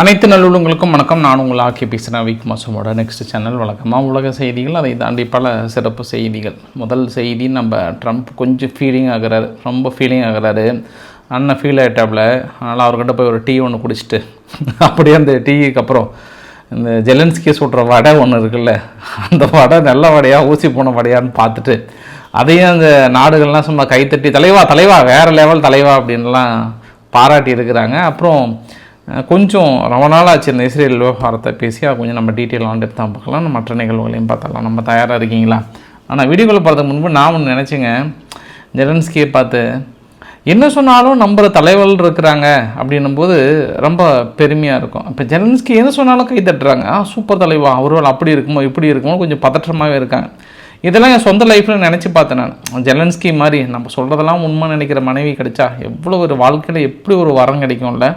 அனைத்து நல்லுள்ளங்களுக்கும் வணக்கம். நான் உங்கள் ஆக்கி பேசுகிறேன் வீக் மாசமோட நெக்ஸ்ட் சேனல் வழக்கமாக உலக செய்திகள். அதை தாண்டி பல சிறப்பு செய்திகள். முதல் செய்தி நம்ம ட்ரம்ப் கொஞ்சம் ஃபீலிங் ஆகிறார். ரொம்ப ஃபீலிங் ஆகுறாரு. அண்ணன் ஃபீல் ஆகிட்டாப்புல அதனால் அவர்கிட்ட போய் ஒரு டீ ஒன்று குடிச்சிட்டு. அப்படியே அந்த டீக்கு அப்புறம் இந்த ஜெலன்ஸ்கி சுடுற வடை ஒன்று இருக்குல்ல அந்த வடை நல்ல வடையாக ஊசி போன வடையான்னு பார்த்துட்டு அதையும் அந்த நாடுகள்லாம் சும்மா கைத்தட்டி தலைவா தலைவா வேறு லெவல் தலைவா அப்படின்லாம் பாராட்டி இருக்கிறாங்க. அப்புறம் கொஞ்சம் ரொம்ப நாள் ஆச்சு இந்த இஸ்ரேல் விவகாரத்தை பேசி அதை கொஞ்சம் நம்ம டீட்டெயிலாக ஆண்டு தான் பார்க்கலாம். நம்ம மற்ற நிகழ்வுகளையும் பார்த்தலாம் நம்ம தயாராக இருக்கீங்களா? ஆனால் வீடியோக்குள்ள போகிறதுக்கு முன்பு நான் ஒன்று நினச்சேங்க. ஜெலன்ஸ்கியை பார்த்து என்ன சொன்னாலும் நம்ம தலைவர்கள் இருக்கிறாங்க அப்படின்னும் போது ரொம்ப பெருமையாக இருக்கும். இப்போ ஜெலன்ஸ்கி என்ன சொன்னாலும் கை தட்டுறாங்க. ஆ சூப்பர் தலைவா அவர்கள் அப்படி இருக்குமோ இப்படி இருக்குமோ கொஞ்சம் பதற்றமாகவே இருக்காங்க. இதெல்லாம் என் சொந்த லைஃப்பில் நினச்சி பார்த்தேன் நான். ஜெலன்ஸ்கி மாதிரி நம்ம சொல்கிறதெல்லாம் உண்மை நினைக்கிற மனைவி கிடைச்சா எவ்வளோ ஒரு வாழ்க்கையில் எப்படி ஒரு வரம் கிடைக்கும்ல.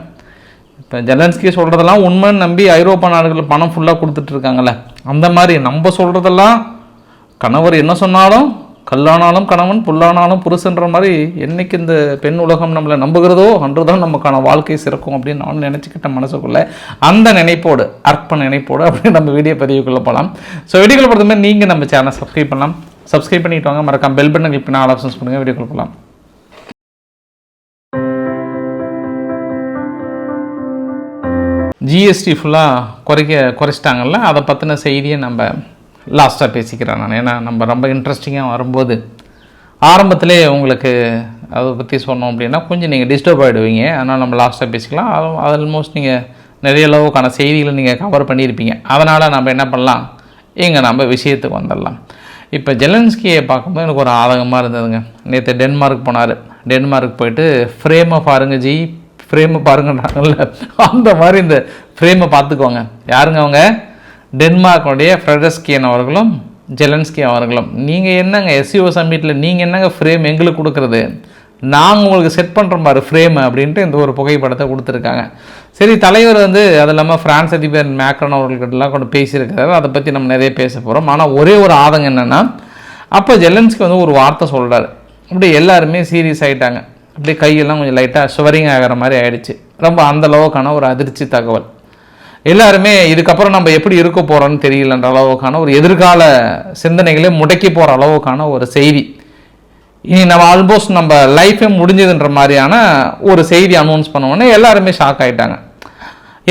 இப்போ ஜெலன்ஸ்கி சொல்கிறதெல்லாம் உண்மைன்னு நம்பி ஐரோப்பா நாடுகள் பணம் ஃபுல்லாக கொடுத்துட்டு இருக்காங்கல்ல அந்த மாதிரி நம்ம சொல்கிறதெல்லாம் கணவர் என்ன சொன்னாலும் கல்லானாலும் கணவன் புல்லானாலும் புருஷன்ற மாதிரி என்னைக்கு இந்த பெண் உலகம் நம்மளை நம்புகிறதோ அன்றுதான் நமக்கான வாழ்க்கை சிறக்கும் அப்படின்னு நான் நினச்சிக்கிட்ட மனசுக்குள்ளே அந்த நினைப்போடு அர்ப்ப நினைப்போடு அப்படின்னு நம்ம வீடியோ பதிவுக்குள்ளே போகலாம் ஸோ வீடியோக்குள்ள பொறுத்த மாதிரி நீங்கள் நம்ம சேனல் சப்ஸ்கிரைப் பண்ணலாம். சப்ஸ்கிரைப் பண்ணிட்டு வாங்க. மறக்காம பெல் பட்டன் கிளிக் பண்ணி ஆல் ஆப்ஷன்ஸ் பண்ணுங்கள் வீடியோக்குள்ள போகலாம் ஜிஎஸ்டி ஃபுல்லாக குறைக்க குறைச்சிட்டாங்கல்ல அதை பற்றின செய்தியை நம்ம லாஸ்ட்டாக பேசிக்கிறேன் நான். ஏன்னா நம்ம ரொம்ப இன்ட்ரெஸ்டிங்காக வரும்போது ஆரம்பத்திலே உங்களுக்கு அதை பற்றி சொன்னோம் அப்படின்னா கொஞ்சம் நீங்கள் டிஸ்டர்ப் ஆகிடுவீங்க அதனால் நம்ம லாஸ்ட்டாக பேசிக்கலாம். அது ஆல்மோஸ்ட் நீங்கள் நிறைய அளவுக்கான செய்திகளை நீங்கள் கவர் பண்ணியிருப்பீங்க. அதனால் நம்ம என்ன பண்ணலாம்? இங்கே நம்ம விஷயத்துக்கு வந்துடலாம். இப்போ ஜெலன்ஸ்கியை பார்க்கும்போது எனக்கு ஒரு ஆதகமாக இருந்ததுங்க. நேற்று டென்மார்க் போனார். டென்மார்க் போயிட்டு ஃப்ரேமை பாருங்க ஜி. ஃப்ரேமை பாருங்கன்றாங்கல்ல அந்த மாதிரி இந்த ஃப்ரேமை பார்த்துக்கோங்க. யாருங்க அவங்க? டென்மார்க்குடைய ஃப்ரெடஸ்கியன் அவர்களும் ஜெலன்ஸ்கி அவர்களும். நீங்கள் என்னங்க எஸ்சிஓ சம்மிட்டில் நீங்கள் என்னங்க ஃப்ரேம் எங்களுக்கு கொடுக்குறது? நாங்கள் உங்களுக்கு செட் பண்ணுற மாதிரி ஃப்ரேம் அப்படின்ட்டு இந்த ஒரு புகைப்படத்தை கொடுத்துருக்காங்க. சரி தலைவர் வந்து அது இல்லாமல் ஃப்ரான்ஸ் அதிபர் மேக்ரன் அவர்கள்கிட்டலாம் கொண்டு பேசியிருக்கிறாரு. அதை பற்றி நம்ம நிறைய பேச போகிறோம் ஆனால் ஒரே ஒரு ஆதங்கம் என்னென்னா அப்போ ஜெலன்ஸ்கி வந்து ஒரு வார்த்தை சொல்கிறாரு அப்படி எல்லாருமே சீரியஸ் ஆகிட்டாங்க அப்படியே கையெல்லாம் கொஞ்சம் லைட்டாக ஷுவரிங் ஆகிற மாதிரி ஆயிடுச்சு. ரொம்ப அந்த அளவுக்கான ஒரு அதிர்ச்சி தகவல். எல்லாருமே இதுக்கப்புறம் நம்ம எப்படி இருக்க போகிறோம்னு தெரியலன்ற அளவுக்கான ஒரு எதிர்கால சிந்தனைகளே முடக்கி போகிற அளவுக்கான ஒரு செய்தி. இனி நம்ம ஆல்மோஸ்ட் நம்ம லைஃபே முடிஞ்சதுன்ற மாதிரியான ஒரு செய்தி அனௌன்ஸ் பண்ணோன்னே எல்லாருமே ஷாக் ஆகிட்டாங்க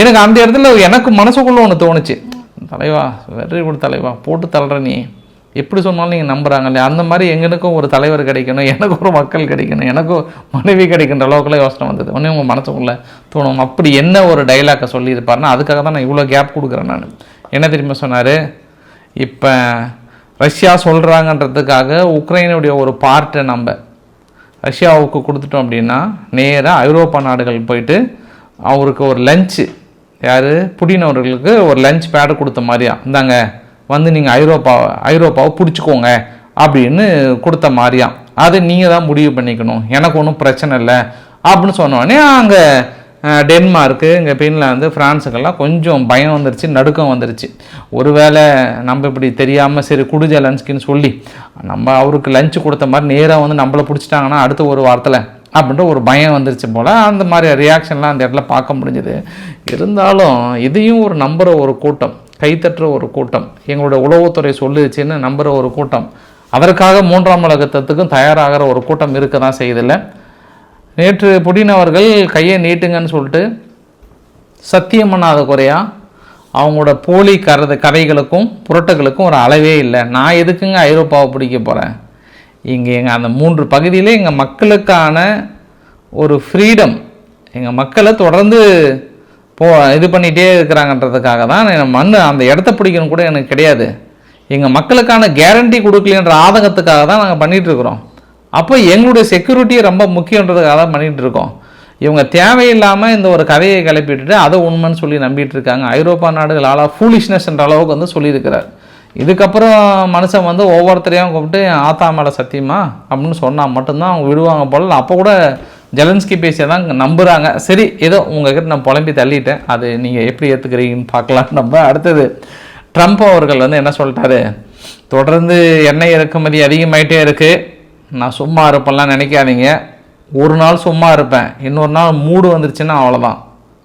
எனக்கு அந்த இடத்துல எனக்கு மனசுக்குள்ளே ஒன்று தோணுச்சு. தலைவா வெற்றி குட் தலைவா போட்டு தள்ளுற நீ. எப்படி சொன்னாலும் நீங்கள் நம்புறாங்க இல்லையா அந்த மாதிரி எங்களுக்கும் ஒரு தலைவர் கிடைக்கணும் எனக்கும் ஒரு மக்கள் கிடைக்கணும் எனக்கும் மனைவி கிடைக்கின்ற அளவுக்குலாம் யோசனை வந்தது. உடனே உங்கள் மனசுக்குள்ள தோணும் அப்படி என்ன ஒரு டைலாக்கை சொல்லியிருப்பாருன்னா அதுக்காக தான் நான் இவ்வளோ கேப் கொடுக்குறேன் நான். என்ன திரும்ப சொன்னார்? இப்போ ரஷ்யா சொல்கிறாங்கன்றதுக்காக உக்ரைனுடைய ஒரு பார்ட்டை நம்ம ரஷ்யாவுக்கு கொடுத்துட்டோம் அப்படின்னா நேராக ஐரோப்பா நாடுகள் போயிட்டு அவருக்கு ஒரு லஞ்சு யார்? புடின் அவர்களுக்கு ஒரு லஞ்ச் பேடு கொடுத்த மாதிரியா? இந்தாங்க வந்து நீங்கள் ஐரோப்பாவை ஐரோப்பாவை பிடிச்சிக்கோங்க அப்படின்னு கொடுத்த மாதிரியாம் அதை நீங்கள் தான் முடிவு பண்ணிக்கணும். எனக்கு ஒன்றும் பிரச்சனை இல்லை அப்படின்னு சொன்னோடனே அங்கே டென்மார்க்கு இங்கே பின்லாந்து ஃப்ரான்ஸுக்கெல்லாம் கொஞ்சம் பயம் வந்துருச்சு நடுக்கம் வந்துருச்சு. ஒருவேளை நம்ம இப்படி தெரியாமல் சரி குடிஜ லஞ்சுக்குன்னு சொல்லி நம்ம அவருக்கு லஞ்சு கொடுத்த மாதிரி நேராக வந்து நம்மளை பிடிச்சிட்டாங்கன்னா அடுத்த ஒரு வாரத்தில் அப்படின்ற ஒரு பயம் வந்துருச்சு போல். அந்த மாதிரி ரியாக்ஷன்லாம் அந்த இடத்துல பார்க்க முடிஞ்சுது. இருந்தாலும் இதையும் ஒரு நம்புகிற ஒரு கூட்டம். கைத்தற்ற ஒரு கூட்டம். எங்களோட உளவுத்துறை சொல்லுச்சுன்னு நம்புகிற ஒரு கூட்டம். அதற்காக மூன்றாம் உலகத்துக்கும் தயாராகிற ஒரு கூட்டம் இருக்க தான் செய்தில்லை. நேற்று புடின் அவர்கள் கையை நீட்டுங்கன்னு சொல்லிட்டு சத்தியம் பண்ணாத குறையா அவங்களோட போலி கரது கதைகளுக்கும் புரட்டுகளுக்கும் ஒரு அளவே இல்லை. நான் எதுக்குங்க ஐரோப்பாவை பிடிக்க போகிறேன் இங்கே எங்கள் அந்த மூன்று பகுதியிலே எங்கள் மக்களுக்கான ஒரு ஃப்ரீடம் எங்கள் மக்களை தொடர்ந்து போ இது பண்ணிகிட்டே இருக்கிறாங்கன்றதுக்காக தான் மண் அந்த இடத்த பிடிக்கணும் கூட எனக்கு கிடையாது. எங்கள் மக்களுக்கான கேரண்டி கொடுக்கலன்ற ஆதங்கத்துக்காக தான் நாங்கள் பண்ணிகிட்டு இருக்கிறோம் அப்போ எங்களுடைய செக்யூரிட்டியை ரொம்ப முக்கியன்றதுக்காக தான் பண்ணிகிட்டு இருக்கோம் இவங்க தேவையில்லாமல் இந்த ஒரு கதையை கிளப்பிட்டுட்டு அதை உண்மைன்னு சொல்லி நம்பிட்டு இருக்காங்க ஐரோப்பா நாடுகள் ஆளா ஃபூலிஷ்னஸ்ன்ற அளவுக்கு வந்து சொல்லியிருக்கிறார். இதுக்கப்புறம் மனுஷன் வந்து ஒவ்வொருத்தரையும் கூப்பிட்டு ஆத்தா மேலே சத்தியமா? அப்படின்னு சொன்னால் மட்டும்தான் அவங்க விடுவாங்க போல. அப்போ கூட ஜெலன்ஸ்கி பேசியை தான் நம்புகிறாங்க சரி ஏதோ உங்ககிட்ட நான் புலம்பி தள்ளிட்டேன். அது நீங்கள் எப்படி ஏற்றுக்கிறீங்கன்னு பார்க்கலாம் நம்ம அடுத்தது. ட்ரம்ப் அவர்கள் வந்து என்ன சொல்லிட்டாரு? தொடர்ந்து எண்ணெய் இறக்குமதி அதிகமாயிட்டே இருக்குது நான் சும்மா இருப்பேன்லாம் நினைக்காதீங்க. ஒரு நாள் சும்மா இருப்பேன். இன்னொரு நாள் மூடு வந்துருச்சுன்னா அவ்வளோதான்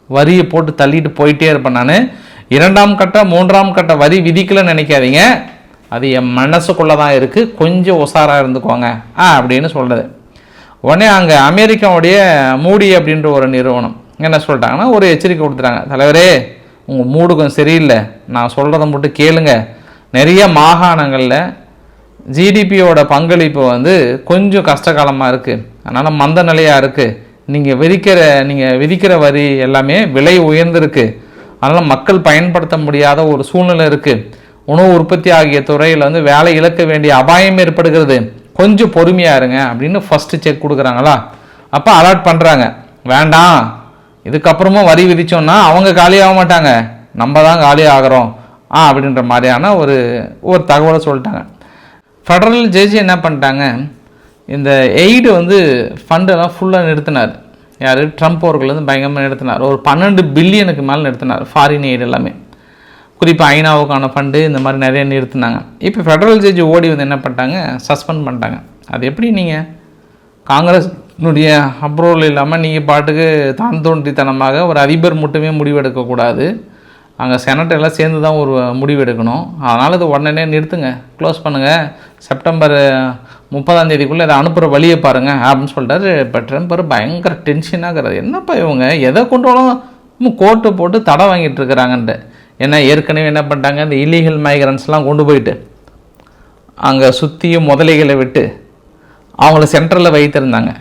வரியை போட்டு தள்ளிட்டு போயிட்டே இருப்பேன் நான். இரண்டாம் கட்ட மூன்றாம் கட்ட வரி விதிக்கலன்னு நினைக்காதீங்க. அது என் மனசுக்குள்ளே தான் இருக்குது கொஞ்சம் உஷாராக இருந்துக்கோங்க. ஆ அப்படின்னு சொல்கிறது உடனே அங்கே அமெரிக்காவுடைய மூடி அப்படின்ற ஒரு நிறுவனம் என்ன சொல்லிட்டாங்கன்னா ஒரு எச்சரிக்கை கொடுத்துட்டாங்க. தலைவரே உங்கள் மூடு கொஞ்சம் சரியில்லை. நான் சொல்கிறத மட்டும் கேளுங்க. நிறைய மாகாணங்களில் ஜிடிபியோட பங்களிப்பு வந்து கொஞ்சம் கஷ்டகாலமாக இருக்குது அதனால் மந்த நிலையாக இருக்குது நீங்கள் விதிக்கிற நீங்கள் விதிக்கிற வரி எல்லாமே விலை உயர்ந்திருக்கு. அதனால் மக்கள் பயன்படுத்த முடியாத ஒரு சூழ்நிலை இருக்குது உணவு உற்பத்தி ஆகிய துறையில் வந்து வேலை இழக்க வேண்டிய அபாயம் ஏற்படுகிறது. கொஞ்சம் பொறுமையாக இருங்க அப்படின்னு ஃபஸ்ட்டு செக் கொடுக்குறாங்களா? அப்போ அலாட் பண்ணுறாங்க வேண்டாம். இதுக்கப்புறமும் வரி விதிச்சோம்னா அவங்க காலியாக மாட்டாங்க. நம்ம தான் காலியாக ஆகிறோம். ஆ அப்படின்ற மாதிரியான ஒரு ஒரு தகவலை சொல்லிட்டாங்க. ஃபெடரல் ஜட்ஜி என்ன பண்ணிட்டாங்க? இந்த எய்டு வந்து ஃபண்டெல்லாம் ஃபுல்லாக நிறுத்தினார். யார்? ட்ரம்ப் அவர்கள் வந்து பயங்கரமாக நிறுத்தினார். ஒரு பன்னெண்டு பில்லியனுக்கு மேலே நிறுத்தினார். ஃபாரின் எய்டு எல்லாமே. குறிப்பாக ஐநாவுக்கான ஃபண்டு இந்த மாதிரி நிறைய நிறுத்தினாங்க இப்போ ஃபெடரல் ஜட்ஜி ஓடி வந்து என்ன பண்ணிட்டாங்க? சஸ்பெண்ட் பண்ணிட்டாங்க. அது எப்படி நீங்கள் காங்கிரஸ்னுடைய அப்ரூவல் இல்லாமல் நீங்கள் பாட்டுக்கு தான் தோன்றித்தனமாக ஒரு அதிபர் மட்டுமே முடிவெடுக்கக்கூடாது. அங்கே செனட் எல்லாம் சேர்ந்து தான் ஒரு முடிவெடுக்கணும் அதனால் இது உடனே நிறுத்துங்க. க்ளோஸ் பண்ணுங்கள் செப்டம்பர் முப்பதாம் தேதிக்குள்ளே இதை அனுப்புகிற வழியை பாருங்கள் அப்படின்னு சொல்லிட்டாரு. இப்போ ட்ரம்ப் பயங்கர டென்ஷனாகிறது என்னப்பா இவங்க? எதை கொண்டு வரணும் கோர்ட்டு போட்டு தடை வாங்கிட்டு இருக்கிறாங்கன்ட்டு. ஏன்னா ஏற்கனவே என்ன பண்ணிட்டாங்க? இந்த இல்லீகல் மைக்ரன்ஸ்லாம் கொண்டு போயிட்டு அங்கே சுற்றியும் முதலைகளை விட்டு அவங்கள சென்டரில் வைத்திருந்தாங்க.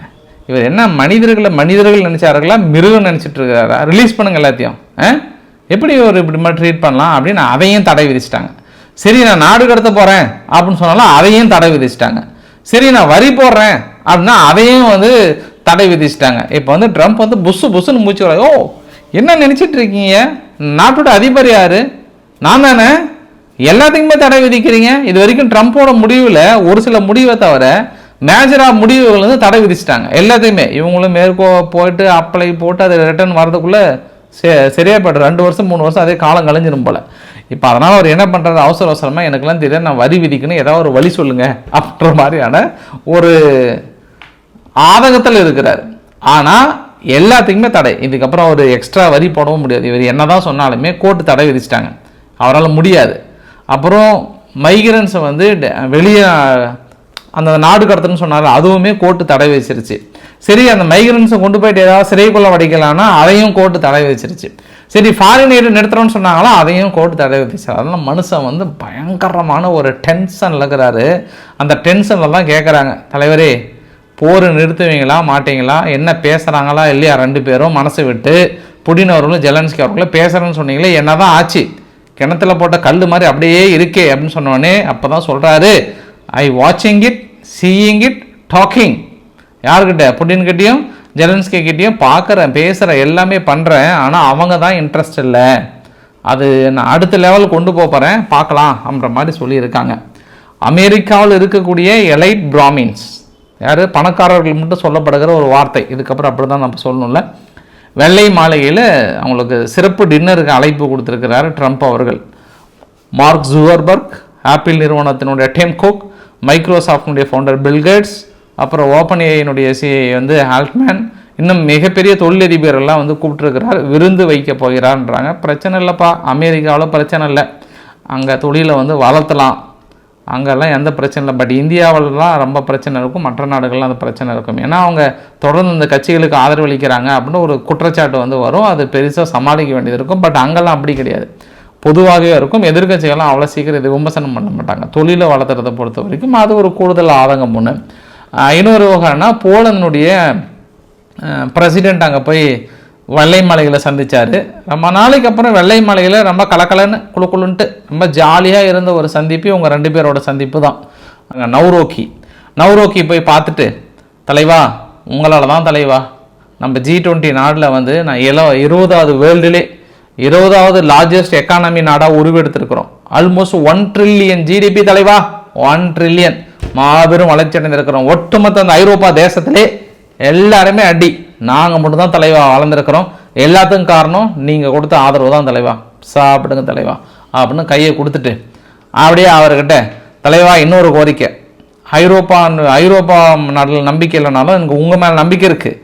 இவர் என்ன மனிதர்களை மனிதர்கள் நினச்சார்களா? மிருகம் நினச்சிட்டு இருக்கிறாரா ரிலீஸ் பண்ணுங்க எல்லாத்தையும். ஆ? எப்படி ஒரு இப்படி மாதிரி ட்ரீட் பண்ணலாம் அப்படின்னு அதையும் தடை விதிச்சிட்டாங்க. சரி நான் நாடு கடத்த போகிறேன் அப்படின்னு சொன்னாலும் அதையும் தடை விதிச்சிட்டாங்க. சரி நான் வரி போடுறேன் அப்படின்னா அதையும் வந்து தடை விதிச்சிட்டாங்க. இப்போ வந்து ட்ரம்ப் வந்து புஸ்ஸு புஸ்ஸுன்னு மூச்சு ஓ என்ன நினச்சிட்டு இருக்கீங்க? நாட்டோட அதிபர் யார்? நான் தானே. எல்லாத்துக்குமே தடை விதிக்கிறீங்க. இது வரைக்கும் ட்ரம்ப்போட முடிவில் ஒரு சில முடிவை தவிர மேஜராக முடிவுகள் வந்து தடை விதிச்சிட்டாங்க. எல்லாத்தையுமே. இவங்களும் மேற்கோ போயிட்டு அப்ளை போட்டு அது ரிட்டர்ன் வரதுக்குள்ளே சே சரியா போய்ட்டு ரெண்டு வருஷம் மூணு வருஷம் அதே காலம் கழிஞ்சிடும் போல். இப்போ அதனால் அவர் என்ன பண்ணுறது அவசர அவசரமாக எனக்குலாம் தெரியாது. நான் வரி விதிக்கணும். ஏதாவது ஒரு வழி சொல்லுங்கள் அப்படின்ற மாதிரியான ஒரு ஆதகத்தில் இருக்கிறார். ஆனால் எல்லாத்துக்குமே தடை. இதுக்கப்புறம் அவர் எக்ஸ்ட்ரா வரி போடவும் முடியாது. இவர் என்ன தான் சொன்னாலுமே கோர்ட்டு தடை விதிச்சிட்டாங்க. அவரால் முடியாது. அப்புறம் மைக்ரன்ஸை வந்து வெளியே அந்த நாடு கடத்தணும்னு சொன்னார். அதுவுமே கோர்ட்டு தடை வச்சிருச்சு சரி அந்த மைக்ரன்ஸை கொண்டு போயிட்டு ஏதாவது சிறைக்குள்ள வடிக்கலாம்னா அதையும் கோர்ட்டு தடை வச்சிருச்சு சரி ஃபாரின் எய்டு நிறுத்துறோம்னு சொன்னாங்களா அதையும் கோர்ட்டு தடை விதிச்சார். அதெல்லாம் மனுஷன் வந்து பயங்கரமான ஒரு டென்ஷனில் இருக்கிறாரு. அந்த டென்ஷனில் தான் கேட்குறாங்க தலைவரே போர் நிறுத்துவீங்களா மாட்டீங்களா என்ன பேசுகிறாங்களா இல்லையா ரெண்டு பேரும் மனசு விட்டு புடின் அவர்களும் ஜெலன்ஸ்கி அவர்களும் பேசுகிறேன்னு சொன்னீங்களே என்ன தான் ஆச்சு? கிணத்துல போட்ட கல் மாதிரி அப்படியே இருக்கே அப்படின்னு சொன்னோடனே அப்போ தான் சொல்கிறாரு ஐ வாட்சிங் இட் சீயிங் இட் டாக்கிங் யார்கிட்ட? புடின்கிட்டையும் ஜெலன்ஸ்கி கிட்டேயும் பார்க்குறேன் பேசுகிறேன் எல்லாமே பண்ணுறேன் ஆனால் அவங்க தான் இன்ட்ரெஸ்ட் இல்லை. அது நான் அடுத்த லெவலுக்கு கொண்டு போகிறேன் பார்க்கலாம் அப்படின்ற மாதிரி சொல்லியிருக்காங்க. அமெரிக்காவில் இருக்கக்கூடிய எலைட் பிராமின்ஸ் யார்? பணக்காரர்கள் மட்டும் சொல்லப்படுகிற ஒரு வார்த்தை. இதுக்கப்புறம் அப்படி தான் நம்ம சொல்லணும்ல. வெள்ளை மாளிகையில் அவங்களுக்கு சிறப்பு டின்னருக்கு அழைப்பு கொடுத்துருக்கிறாரு ட்ரம்ப் அவர்கள். மார்க் ஜூவர்பர்க் ஆப்பிள் நிறுவனத்தினுடைய டெம் குக் மைக்ரோசாஃப்டினுடைய ஃபவுண்டர் பில்கேட்ஸ் அப்புறம் ஓப்பன் ஏஐனுடைய சிஐ வந்து ஹால்ட்மேன் இன்னும் மிகப்பெரிய தொழிலதிபர்கள்லாம் வந்து கூப்பிட்டுருக்கிறார். விருந்து வைக்க போகிறான்றாங்க பிரச்சனை இல்லைப்பா. அமெரிக்காவில் பிரச்சனை இல்லை. அங்கே தொழிலை வந்து வளர்த்தலாம். அங்கெல்லாம் எந்த பிரச்சனை இல்லை. பட் இந்தியாவிலலாம் ரொம்ப பிரச்சனை இருக்கும். மற்ற நாடுகள்லாம் அந்த பிரச்சனை இருக்கும். ஏன்னா அவங்க தொடர்ந்து இந்த கட்சிகளுக்கு ஆதரவளிக்கிறாங்க அப்படின்னு ஒரு குற்றச்சாட்டு வந்து வரும். அது பெருசாக சமாளிக்க வேண்டியது இருக்கும். பட் அங்கெல்லாம் அப்படி கிடையாது. பொதுவாகவே இருக்கும். எதிர்கட்சிகள்லாம் அவ்வளோ சீக்கிரம் இது விமர்சனம் பண்ண மாட்டாங்க. தொழிலை வளர்த்துறதை பொறுத்த வரைக்கும் அது ஒரு கூடுதல் ஆதங்கம் ஒன்று இன்னொரு வகைன்னா போலனுடைய பிரசிடெண்ட் அங்கே போய் வெள்ளை மலைகளை சந்தித்தார் ரொம்ப நாளைக்கு அப்புறம் வெள்ளை மலையில் ரொம்ப கலக்கலன்னு குழு குழுன்ட்டு ரொம்ப ஜாலியாக இருந்த ஒரு சந்திப்பு இவங்க ரெண்டு பேரோட சந்திப்பு தான். அங்கே நவ்ரோக்கி. நவ்ரோக்கி போய் பார்த்துட்டு தலைவா உங்களால் தான் தலைவா. நம்ம ஜி டுவெண்ட்டி நாட்டில் வந்து நான் இள இருபதாவது வேர்ல்டுலே இருபதாவது லார்ஜஸ்ட் எக்கானமி நாடாக உருவெடுத்திருக்கிறோம். ஆல்மோஸ்ட் ஒன் ட்ரில்லியன் ஜிடிபி தலைவா. ஒன் ட்ரில்லியன் மாபெரும் வளர்ச்சி அடைந்திருக்கிறோம் ஒட்டுமொத்த அந்த ஐரோப்பா தேசத்திலே எல்லாருமே அடி. நாங்கள் மட்டும்தான் தலைவா வளர்ந்துருக்குறோம் எல்லாத்துக்கும் காரணம் நீங்கள் கொடுத்த ஆதரவு தான் தலைவா. சாப்பிடுங்க தலைவா. அப்படின்னு கையை கொடுத்துட்டு அப்படியே அவர்கிட்ட தலைவா இன்னொரு கோரிக்கை. ஐரோப்பா ஐரோப்பா நாட்டில் நம்பிக்கை இல்லைனாலும் எனக்கு உங்கள் மேலே நம்பிக்கை இருக்குது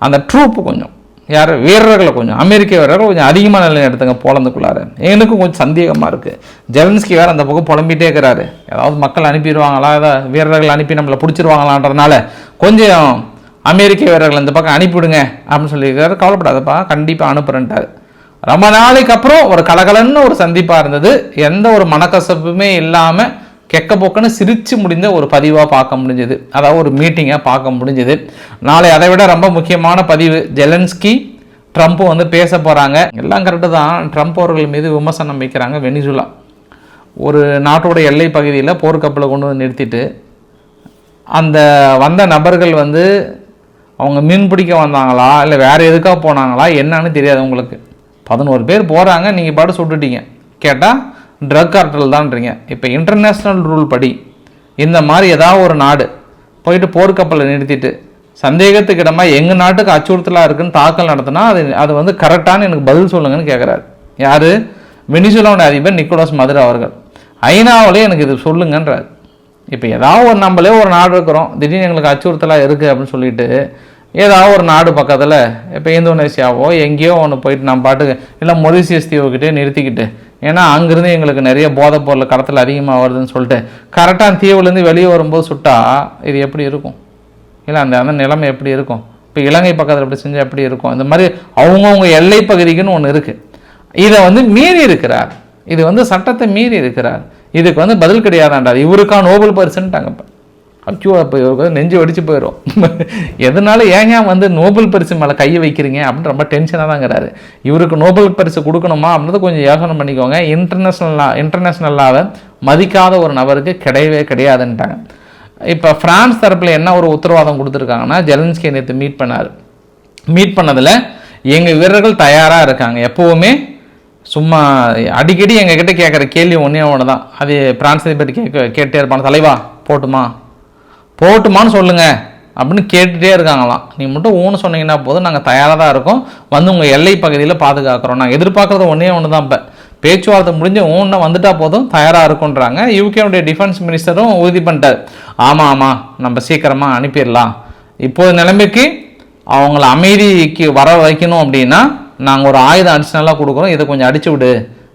அந்த ட்ரூப்பு கொஞ்சம் யார் வீரர்களை கொஞ்சம் அமெரிக்க வீரர்கள் கொஞ்சம் அதிகமாக நிலை எடுத்துங்க போலந்துக்குள்ளார. எனக்கும் கொஞ்சம் சந்தேகமாக இருக்குது ஜெலன்ஸ்கி வேறு அந்த பக்கம் புலம்பிட்டே இருக்கிறாரு. ஏதாவது மக்கள் அனுப்பிடுவாங்களா? ஏதாவது வீரர்கள் அனுப்பி நம்மளை பிடிச்சிருவாங்களான்றதுனால கொஞ்சம் அமெரிக்க வீரர்கள் இந்த பக்கம் அனுப்பிவிடுங்க அப்படின்னு சொல்லியிருக்காரு. கவலைப்படாதப்பா கண்டிப்பாக அனுப்புறேன்ட்டார். ரொம்ப நாளைக்கு அப்புறம் ஒரு கலகலன்னு ஒரு சந்திப்பாக இருந்தது. எந்த ஒரு மனக்கசப்புமே இல்லாமல் கெக்க போக்குன்னு சிரித்து முடிந்த ஒரு பதிவாக பார்க்க முடிஞ்சது. அதாவது ஒரு மீட்டிங்காக பார்க்க முடிஞ்சது. நாளை அதை விட ரொம்ப முக்கியமான பதிவு ஜெலன்ஸ்கி ட்ரம்ப் வந்து பேச போகிறாங்க எல்லாம் கரெக்டு தான். ட்ரம்ப் அவர்கள் மீது விமர்சனம் வைக்கிறாங்க வெனிசுலா. ஒரு நாட்டோட எல்லை பகுதியில் போர்க்கப்பலை கொண்டு வந்து நிறுத்திட்டு அந்த வந்த நபர்கள் வந்து அவங்க மீன் பிடிக்க வந்தாங்களா? இல்லை வேறு எதுக்காக போனாங்களா? என்னன்னு தெரியாது உங்களுக்கு. பதினோரு பேர் போகிறாங்க நீங்கள் பாட்டு சுட்டுட்டீங்க. கேட்டால் ட்ரக் கார்டல் தான்றீங்க. இப்போ இன்டர்நேஷ்னல் ரூல் படி இந்த மாதிரி ஏதாவது ஒரு நாடு போயிட்டு போர்க்கப்பலை நிறுத்திட்டு சந்தேகத்துக்கு இடமா எங்கள் நாட்டுக்கு அச்சுறுத்தலாக இருக்குன்னு தாக்கல் நடத்தினா அது அது வந்து கரெக்டான எனக்கு பதில் சொல்லுங்கன்னு கேட்குறாரு யார்? வெனிசுலாவோட அதிபர் நிக்கோலஸ் மதுரை அவர்கள். ஐநாவிலே எனக்கு இது சொல்லுங்கன்றார். இப்போ ஏதாவது ஒரு நம்மளே ஒரு நாடு இருக்கிறோம். திடீர்னு எங்களுக்கு அச்சுறுத்தலாக இருக்குது அப்படின்னு சொல்லிட்டு ஏதாவது ஒரு நாடு பக்கத்தில் இப்போ இந்தோனேஷியாவோ எங்கேயோ ஒன்று போயிட்டு நம்ம பாட்டுக்கு இல்லை மொரிசியஸ் தீவுக்கிட்டே நிறுத்திக்கிட்டு ஏன்னா அங்கேருந்து எங்களுக்கு நிறைய போதைப் பொருள் கடத்தல் அதிகமாக வருதுன்னு சொல்லிட்டு கரெக்டாக தீவுலேருந்து வெளியே வரும்போது சுட்டா இது எப்படி இருக்கும்? இல்லை அந்த அந்த நிலைமை எப்படி இருக்கும்? இப்போ இலங்கை பக்கத்தில் இப்படி செஞ்சால் எப்படி இருக்கும்? இந்த மாதிரி அவங்கவுங்க எல்லை பகுதிக்குன்னு ஒன்று இருக்குது இதை வந்து மீறி இருக்கிறார். இது வந்து சட்டத்தை மீறி இருக்கிறார். இதுக்கு வந்து பதில் கிடையாதாண்டார் இவருக்கா நோபல் பரிசுன்ட்டாங்க இப்போ. அச்சோ அப்போ இவருக்கு வந்து நெஞ்சு வெடிச்சு போயிடும் எதனால ஏங்க வந்து நோபல் பரிசு மேலே கையை வைக்கிறீங்க அப்படின்னு ரொம்ப டென்ஷனாக தாங்கிறாரு இவருக்கு நோபல் பரிசு கொடுக்கணுமா அப்படின்றத கொஞ்சம் யோசனை பண்ணிக்கோங்க. இன்டர்நேஷ்னல் இன்டர்நேஷ்னலாக மதிக்காத ஒரு நபருக்கு கிடையவே கிடையாதுன்ட்டாங்க. இப்போ ஃப்ரான்ஸ் தரப்பில் என்ன ஒரு உத்தரவாதம் கொடுத்துருக்காங்கன்னா ஜெலன்ஸ்கி நேற்று மீட் பண்ணார். மீட் பண்ணதில் எங்கள் வீரர்கள் தயாராக இருக்காங்க. எப்போவுமே சும்மா அடிக்கடி எங்ககிட்ட கேட்குற கேள்வி ஒன்றே ஒன்று தான் அது பிரான்ஸ் அதிபர் கேட்க கேட்டே இருப்பான. தலைவா போட்டுமா? போட்டுமான்னு சொல்லுங்க. அப்படின்னு கேட்டுகிட்டே இருக்காங்களாம். நீ மட்டும் ஊன்னு சொன்னீங்கன்னா போதும். நாங்கள் தயாராக தான் இருக்கோம். வந்து உங்கள் எல்லை பகுதியில் பாதுகாக்கிறோம். நாங்கள் எதிர்பார்க்குறது ஒன்றே ஒன்று தான் இப்போ. பேச்சுவார்த்தை முடிஞ்சு ஊன்னா வந்துட்டா போதும். தயாராக இருக்குன்றாங்க யூகேவுடைய டிஃபென்ஸ் மினிஸ்டரும் உறுதி பண்ணிட்டார். ஆமாம் ஆமாம் நம்ம சீக்கிரமாக அனுப்பிடலாம். இப்போது நிலைமைக்கு அவங்கள அமைதிக்கு வர வைக்கணும் அப்படின்னா நாங்கள் ஒரு ஆயுதம் அடிஷ்னலாக கொடுக்குறோம். இதை கொஞ்சம் அடிச்சு விடு.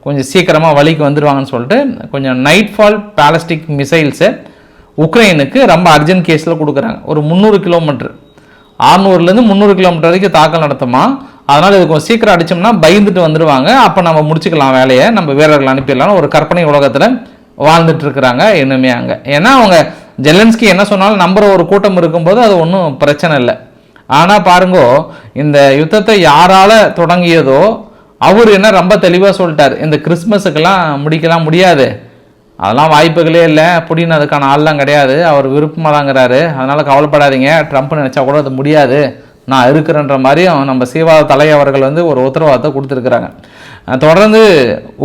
கொஞ்சம் சீக்கிரமாக வழிக்கு வந்துடுவாங்கன்னு சொல்லிட்டு கொஞ்சம் நைட் ஃபால் பேலஸ்டிக் மிசைல்ஸை உக்ரைனுக்கு ரொம்ப அர்ஜென்ட் கேஸில் கொடுக்குறாங்க. ஒரு முந்நூறு கிலோமீட்டர் ஆறுநூறுலேருந்து முந்நூறு கிலோமீட்டர் வரைக்கும் தாக்கல் நடத்துமா? அதனால் இது கொஞ்சம் சீக்கிரம் அடித்தோம்னா பயந்துட்டு வந்துடுவாங்க அப்போ நம்ம முடிச்சுக்கலாம் வேலையை. நம்ம வீரர்கள் அனுப்பிடலாம் ஒரு கற்பனை உலகத்தில் வாழ்ந்துட்டு இருக்கிறாங்க இன்னுமே அங்கே. ஏன்னா அவங்க ஜெலன்ஸ்கி என்ன சொன்னாலும் நம்புற ஒரு கூட்டம் இருக்கும்போது அது ஒன்றும் பிரச்சனை இல்லை. ஆனால் பாருங்கோ இந்த யுத்தத்தை யாரால் தொடங்கியதோ அவர் என்ன ரொம்ப தெளிவாக சொல்லிட்டார். இந்த கிறிஸ்மஸுக்கெல்லாம் முடிக்கலாம் முடியாது. அதெல்லாம் வாய்ப்புகளே இல்லை. புடின்னு அதுக்கான ஆள்லாம் கிடையாது. அவர் விருப்பமாக தாங்கிறாரு அதனால் கவலைப்படாதீங்க. ட்ரம்ப் நினச்சா கூட அது முடியாது. நான் இருக்கிறேன்ற மாதிரியும் நம்ம சீவாத தலை அவர்கள் வந்து ஒரு உத்தரவாதத்தை கொடுத்துருக்குறாங்க. தொடர்ந்து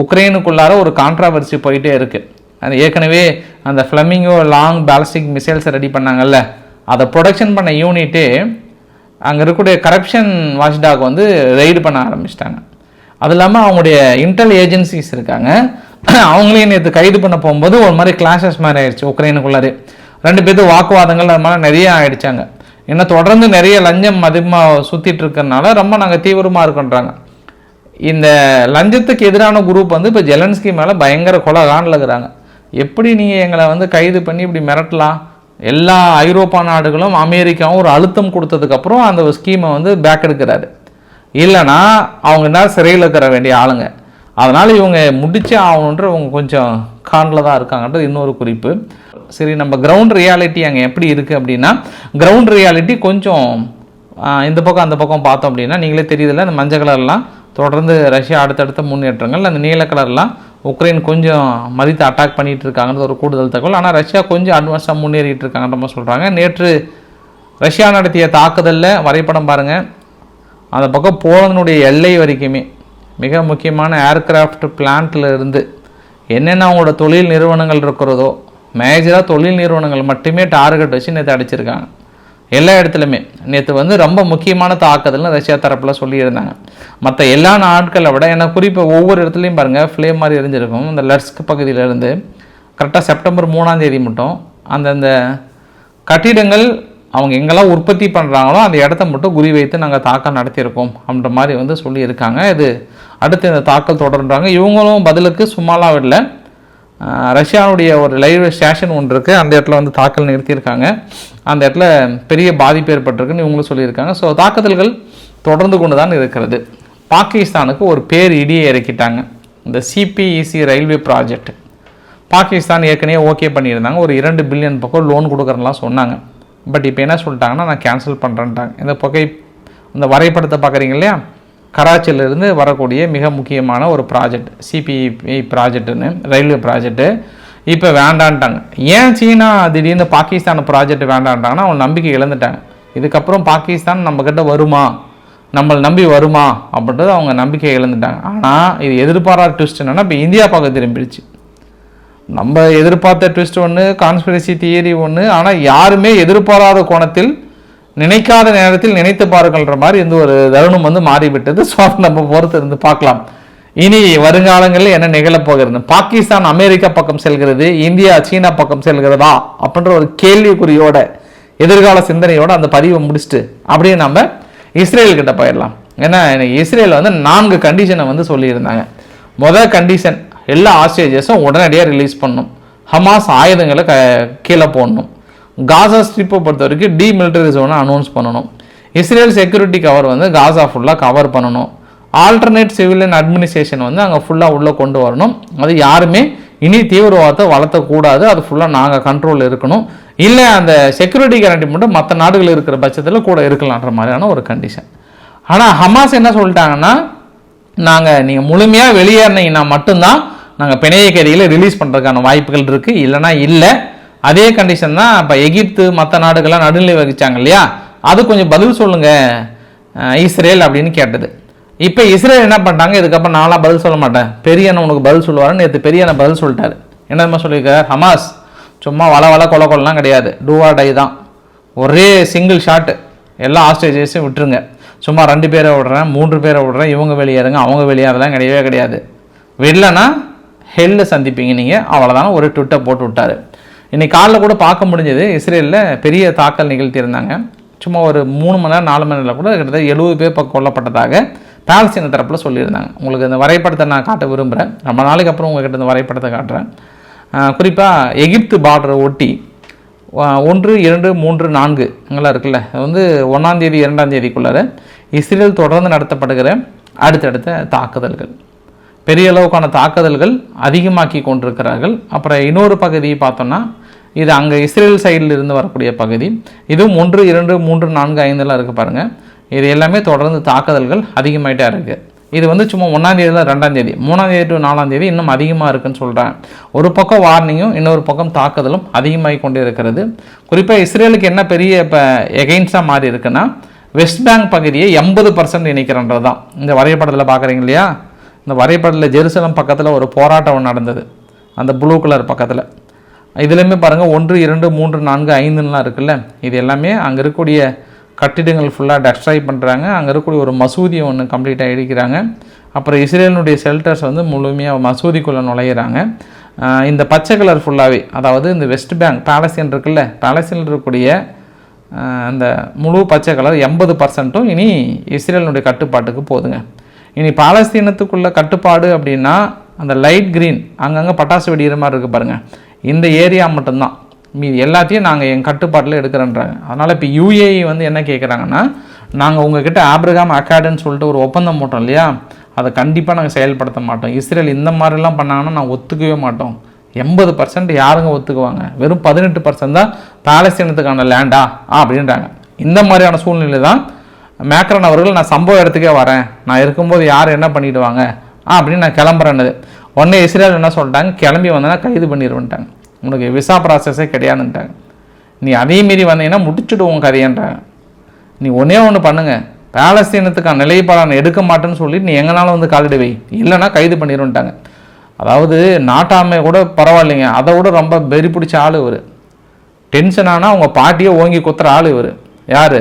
உக்ரைனுக்குள்ளார ஒரு கான்ட்ராவர்சி போயிட்டே இருக்குது அது ஏற்கனவே அந்த ஃப்ளமிங்கோ லாங் பேலஸ்டிக் மிசைல்ஸை ரெடி பண்ணாங்கல்ல. அதை ப்ரொடக்ஷன் பண்ண யூனிட்டே அங்கே இருக்கக்கூடிய கரப்ஷன் வாட்ச்டாக் வந்து ரெய்டு பண்ண ஆரம்பிச்சிட்டாங்க. அது இல்லாமல் அவங்களுடைய இன்டெல் ஏஜென்சிஸ் இருக்காங்க. அவங்களையும் நேற்று கைது பண்ண போகும்போது ஒரு மாதிரி கிளாஷஸ் மாதிரி ஆயிடுச்சு உக்ரைனுக்குள்ளாரே. ரெண்டு பேர்த்து வாக்குவாதங்கள் அது மாதிரி நிறைய ஆயிடுச்சாங்க. ஏன்னா தொடர்ந்து நிறைய லஞ்சம் அதிகமாக சுற்றிட்டு இருக்கிறனால ரொம்ப நாங்கள் தீவிரமாக இருக்கோன்றாங்க. இந்த லஞ்சத்துக்கு எதிரான குரூப் வந்து இப்போ ஜெலன்ஸ்கி மேலே பயங்கர கொலை காண்டில் இருக்கிறாங்க. எப்படி நீங்கள் எங்களை வந்து கைது பண்ணி இப்படி மிரட்டலாம்? எல்லா ஐரோப்பா நாடுகளும் அமெரிக்காவும் ஒரு அழுத்தம் கொடுத்ததுக்கப்புறம் அந்த ஸ்கீமை வந்து பேக் எடுக்கிறாரு. இல்லைன்னா அவங்க தான் சிறையில் இருக்கிற வேண்டிய ஆளுங்க. அதனால் இவங்க முடிச்சே ஆகணுன்ற அவங்க கொஞ்சம் காண்டில் தான் இருக்காங்கன்றது இன்னொரு குறிப்பு. சரி நம்ம கிரவுண்ட் ரியாலிட்டி அங்கே எப்படி இருக்குது அப்படின்னா கிரவுண்ட் ரியாலிட்டி கொஞ்சம் இந்த பக்கம் அந்த பக்கம் பார்த்தோம் அப்படின்னா நீங்களே தெரியுதில்ல இந்த மஞ்சள் கலர்லாம் தொடர்ந்து ரஷ்யா அடுத்தடுத்த முன்னேற்றங்கள் அந்த நீல கலர்லாம் உக்ரைன் கொஞ்சம் மதித்து அட்டாக் பண்ணிட்டு இருக்காங்கன்றது ஒரு கூடுதல் தகவல். ஆனால் ரஷ்யா கொஞ்சம் அட்வான்ஸாக முன்னேறிட்டு இருக்காங்கன்ற மாதிரி சொல்கிறாங்க நேற்று ரஷ்யா நடத்திய தாக்குதலில் வரைபடம் பாருங்கள் அந்த பக்கம் போலந்தினுடைய எல்லை வரைக்குமே மிக முக்கியமான ஏர்கிராஃப்ட் பிளான்ட்டில் இருந்து என்னென்ன அவங்களோட தொழில் நிறுவனங்கள் இருக்கிறதோ மேஜராக தொழில் நிறுவனங்கள் மட்டுமே டார்கெட் வச்சு நேற்று அடிச்சிருக்காங்க. எல்லா இடத்துலையுமே. நேற்று வந்து ரொம்ப முக்கியமான தாக்குதல்னு ரஷ்யா தரப்பில் சொல்லியிருந்தாங்க. மற்ற எல்லா நாட்களை விட ஏன்னா குறிப்பாக ஒவ்வொரு இடத்துலையும் பாருங்கள் ஃப்ளேம் மாதிரி எரிஞ்சிருக்கும். இந்த லட்ஸ்க் பகுதியிலேருந்து கரெக்டாக செப்டம்பர் மூணாம் தேதி மட்டும் அந்தந்த கட்டிடங்கள் அவங்க எங்கெல்லாம் உற்பத்தி பண்ணுறாங்களோ அந்த இடத்த மட்டும் குறி வைத்து நாங்கள் தாக்கம் நடத்தியிருக்கோம் அப்படின்ற மாதிரி வந்து சொல்லியிருக்காங்க. இது அடுத்து இந்த தாக்கல் தொடர்ன்றாங்க. இவங்களும் பதிலுக்கு சும்மாலாம் விடல. ரஷ்யாவுடைய ஒரு லைவ் ஸ்டேஷன் ஒன்று இருக்குது அந்த இடத்துல வந்து தாக்கல் நிறுத்தியிருக்காங்க அந்த இடத்துல பெரிய பாதிப்பு ஏற்பட்டிருக்குன்னு இவங்களும் சொல்லியிருக்காங்க. ஸோ தாக்குதல்கள் தொடர்ந்து கொண்டு தான் இருக்கிறது. பாகிஸ்தானுக்கு ஒரு பேர் இடியை இறக்கிட்டாங்க. இந்த சிபிஇசி ரயில்வே ப்ராஜெக்ட் பாகிஸ்தான் ஏற்கனவே ஓகே பண்ணியிருந்தாங்க. ஒரு இரண்டு பில்லியன் பக்கம் லோன் கொடுக்குறலாம் சொன்னாங்க. பட் இப்போ என்ன சொல்லிட்டாங்கன்னா நான் கேன்சல் பண்ணுறேன்ட்டாங்க இந்த புகை இந்த வரைபடத்தை பார்க்குறீங்க இல்லையா? கராச்சியிலிருந்து வரக்கூடிய மிக முக்கியமான ஒரு ப்ராஜெக்ட் சிபிஇ ப்ராஜெக்ட்டுன்னு ரயில்வே ப்ராஜெக்ட்டு இப்போ வேண்டான்ட்டாங்க. ஏன் சீனா திடீர்னு பாகிஸ்தான் ப்ராஜெக்ட் வேண்டான்ட்டாங்கன்னா அவங்க நம்பிக்கை இழந்துட்டாங்க. இதுக்கப்புறம் பாகிஸ்தான் நம்மக்கிட்ட வருமா? நம்மளை நம்பி வருமா? அப்படின்றது அவங்க நம்பிக்கை இழந்துட்டாங்க. ஆனால் இது எதிர்பாராத ட்விஸ்ட் என்னென்னா இப்போ இந்தியா பக்கம் திரும்பிடுச்சு. நம்ம எதிர்பார்த்த ட்விஸ்ட் ஒன்று கான்ஸ்பிரசி தியரி ஒன்று ஆனால் யாருமே எதிர்பாராத கோணத்தில் நினைக்காத நேரத்தில் நினைத்து பாருங்கள்ன்ற மாதிரி இந்த ஒரு தருணம் வந்து மாறிவிட்டது. ஸோ நம்ம பொறுத்து இருந்து பார்க்கலாம். இனி வருங்காலங்களில் என்ன நிகழப்போகிறது பாகிஸ்தான் அமெரிக்கா பக்கம் செல்கிறது இந்தியா சீனா பக்கம் செல்கிறதா? அப்படின்ற ஒரு கேள்விக்குறியோட எதிர்கால சிந்தனையோட அந்த பதிவை முடிச்சுட்டு அப்படியே நம்ம இஸ்ரேல் கிட்ட போயிடலாம். ஏன்னா இஸ்ரேல் வந்து நான்கு கண்டிஷனை வந்து சொல்லியிருந்தாங்க. முதல் கண்டிஷன் எல்லா ஆஸ்ட்ரேஜஸும் உடனடியாக ரிலீஸ் பண்ணணும். ஹமாஸ் ஆயுதங்களை க கீழே போடணும். காசா ஸ்ட்ரிப்பை பொறுத்த வரைக்கும் டீமிலிட்டரி ஜோனை அனௌன்ஸ் பண்ணணும். இஸ்ரேல் செக்யூரிட்டி கவர் வந்து காசா ஃபுல்லாக கவர் பண்ணணும். ஆல்டர்னேட் சிவிலியன் அட்மினிஸ்ட்ரேஷன் வந்து அங்கே ஃபுல்லாக உள்ளே கொண்டு வரணும். அது யாருமே இனி தீவிரவாதத்தை வளர்த்தக்கூடாது. அது ஃபுல்லாக நாங்கள் கண்ட்ரோலில் இருக்கணும். இல்லை அந்த செக்யூரிட்டி கேரண்டி மட்டும் மற்ற நாடுகள் இருக்கிற பட்சத்தில் கூட இருக்கலான்ற மாதிரியான ஒரு கண்டிஷன் ஆனால் ஹமாஸ் என்ன சொல்லிட்டாங்கன்னா நாங்கள் நீங்கள் முழுமையாக வெளியேறினீங்கன்னா மட்டும்தான் நாங்கள் பிணைய கைதிகளை ரிலீஸ் பண்ணுறதுக்கான வாய்ப்புகள் இருக்குது இல்லைன்னா இல்லை அதே கண்டிஷன் தான் இப்போ எகிப்து மற்ற நாடுகள்லாம் நடுநிலை வகிச்சாங்க இல்லையா? அது கொஞ்சம் பதில் சொல்லுங்கள் இஸ்ரேல் அப்படின்னு கேட்டது. இப்போ இஸ்ரேல் என்ன பண்ணிட்டாங்க? இதுக்கப்புறம் நான்லாம் பதில் சொல்ல மாட்டேன். பெரியண்ணன் உனக்கு பதில் சொல்லுவாருன்னு நேற்று பெரியண்ண பதில் சொல்லிட்டாரு. என்னதுமா சொல்லியிருக்கார்? ஹமாஸ். சும்மா வள வள கொல கொலலாம் கிடையாது. டூவா டை தான். ஒரே சிங்கிள் ஷாட்டு எல்லா ஆஸ்ட்ரேஜஸையும் விட்டுருங்க. சும்மா ரெண்டு பேரை விடுறேன் மூன்று பேரை விடுறேன் இவங்க வெளியேறுங்க அவங்க வெளியேறலாம் கிடையவே கிடையாது. விடலைன்னா ஹெல்ல சந்திப்பீங்க நீங்கள் அவ்வளோதான ஒரு ட்விட்டை போட்டு விட்டார். இன்னைக்கு காலைல கூட பார்க்க முடிஞ்சது. இஸ்ரேலில் பெரிய தாக்கல் நிகழ்த்தியிருந்தாங்க. சும்மா ஒரு மூணு மணி நேரம் நாலு மணி நேரம் கூட கிட்டத்தட்ட எழுபது பேர் பக்கம் கொல்லப்பட்டதாக பாலஸ்தீன தரப்பில் சொல்லியிருந்தாங்க. உங்களுக்கு இந்த வரைபடத்தை நான் காட்ட விரும்புகிறேன் ரொம்ப நாளைக்கு அப்புறம் உங்கள்கிட்ட இந்த வரைபடத்தை காட்டுறேன். குறிப்பாக எகிப்து பார்டரை ஒட்டி ஒன்று இரண்டு மூன்று நான்கு அங்கெல்லாம் இருக்குல்ல அது வந்து ஒன்றாந்தேதி இரண்டாம் தேதிக்குள்ளார இஸ்ரேல் தொடர்ந்து நடத்தப்படுகிற அடுத்தடுத்த தாக்குதல்கள். பெரிய அளவுக்கான தாக்குதல்கள் அதிகமாக்கி கொண்டிருக்கிறார்கள். அப்புறம் இன்னொரு பகுதியை பார்த்தோன்னா இது அங்கே இஸ்ரேல் சைடில் இருந்து வரக்கூடிய பகுதி. இதுவும் ஒன்று இரண்டு மூன்று நான்கு ஐந்தெல்லாம் இருக்குது பாருங்கள் இது எல்லாமே தொடர்ந்து தாக்குதல்கள் அதிகமாயிட்டே இருக்குது இது வந்து சும்மா ஒன்றாம் தேதி தான் ரெண்டாம் தேதி மூணாம் தேதி டு நாலாம் தேதி இன்னும் அதிகமாக இருக்குன்னு சொல்கிறாங்க ஒரு பக்கம் வார்னிங்கும் இன்னொரு பக்கம் தாக்குதலும் அதிகமாகி கொண்டே இருக்கிறது. குறிப்பாக இஸ்ரேலுக்கு என்ன பெரிய இப்போ எகெயின்ஸ்டாக மாறி இருக்குன்னா வெஸ்ட் பேங்க் பகுதியை எண்பது பர்சன்ட் இணைக்கிறன்றது தான் இந்த வரைபடத்தில் பார்க்குறீங்க இல்லையா? இந்த வரைபடத்தில் ஜெருசலம் பக்கத்தில் ஒரு போராட்டம் நடந்தது. அந்த ப்ளூ கலர் பக்கத்தில். இதுலேயுமே பாருங்கள் ஒன்று இரண்டு மூன்று நான்கு ஐந்துலாம் இருக்குல்ல? இது எல்லாமே அங்கே இருக்கக்கூடிய கட்டிடங்கள் ஃபுல்லாக டெஸ்ட்ராய் பண்ணுறாங்க அங்கே இருக்கக்கூடிய ஒரு மசூதியை ஒன்று கம்ப்ளீட்டாக இடிக்கிறாங்க. அப்புறம் இஸ்ரேலினுடைய ஷெல்டர்ஸ் வந்து முழுமையாக மசூதிக்குள்ளே நுழையிறாங்க. இந்த பச்சை கலர் ஃபுல்லாகவே அதாவது இந்த வெஸ்ட் பேங்க் பேலஸ்தீன் இருக்குல்ல? பேலஸ்தீனில் இருக்கக்கூடிய அந்த முழு பச்சை கலர் எண்பது பர்சன்ட்டும் இனி இஸ்ரேலினுடைய கட்டுப்பாட்டுக்கு போகுதுங்க இனி பாலஸ்தீனத்துக்குள்ள கட்டுப்பாடு அப்படின்னா அந்த லைட் க்ரீன் அங்கங்கே பட்டாசு வெடிக்கிற மாதிரி இருக்குது பாருங்கள் இந்த ஏரியா மட்டும்தான். மீதி எல்லாத்தையும் நாங்கள் என் கட்டுப்பாட்டில் எடுக்கிறேன்றாங்க. அதனால் இப்போ யூஏஇ வந்து என்ன கேட்குறாங்கன்னா நாங்கள் உங்ககிட்ட ஆப்ரகாம் அக்காடுன்னு சொல்லிட்டு ஒரு ஒப்பந்தம் போட்டோம் இல்லையா? அதை கண்டிப்பாக நாங்கள் செயல்படுத்த மாட்டோம். இஸ்ரேல் இந்த மாதிரிலாம் பண்ணாங்கன்னா நான் ஒத்துக்கவே மாட்டோம். எண்பது பர்சன்ட் யாருங்க ஒத்துக்குவாங்க? வெறும் பதினெட்டு பர்சன்ட் தான் பாலஸ்தீனத்துக்கான லேண்டா அப்படின்றாங்க. இந்த மாதிரியான சூழ்நிலை தான் மேக்ரன் அவர்கள் நான் சம்பவ இடத்துக்கே வரேன். நான் இருக்கும்போது யார் என்ன பண்ணிவிடுவாங்க ஆ அப்படின்னு நான் கிளம்புறேன்னது. உடனே இஸ்ரேல் என்ன சொல்லிட்டாங்க? கிளம்பி வந்தேன்னா கைது பண்ணிடுவேன்ட்டாங்க உனக்கு விசா ப்ராசஸே கிடையாதுன்ட்டாங்க. நீ அதே மீறி வந்தீங்கன்னா முடிச்சுடுவோம் கதையன்றாங்க. நீ ஒன்றே ஒன்று பண்ணுங்க. பாலஸ்தீனத்துக்கான நிலைப்பாடு நான் எடுக்க மாட்டேன்னு சொல்லி நீ எங்கனாலும் வந்து காலிடுவை. வை இல்லைன்னா கைது பண்ணிடுன்ட்டாங்க அதாவது நாட்டாமை கூட பரவாயில்லைங்க. அதை விட ரொம்ப வெறி பிடிச்ச ஆள் இவர். டென்ஷன் ஆனால் அவங்க பாட்டியை ஓங்கி குத்துற ஆள் இவர். யார்?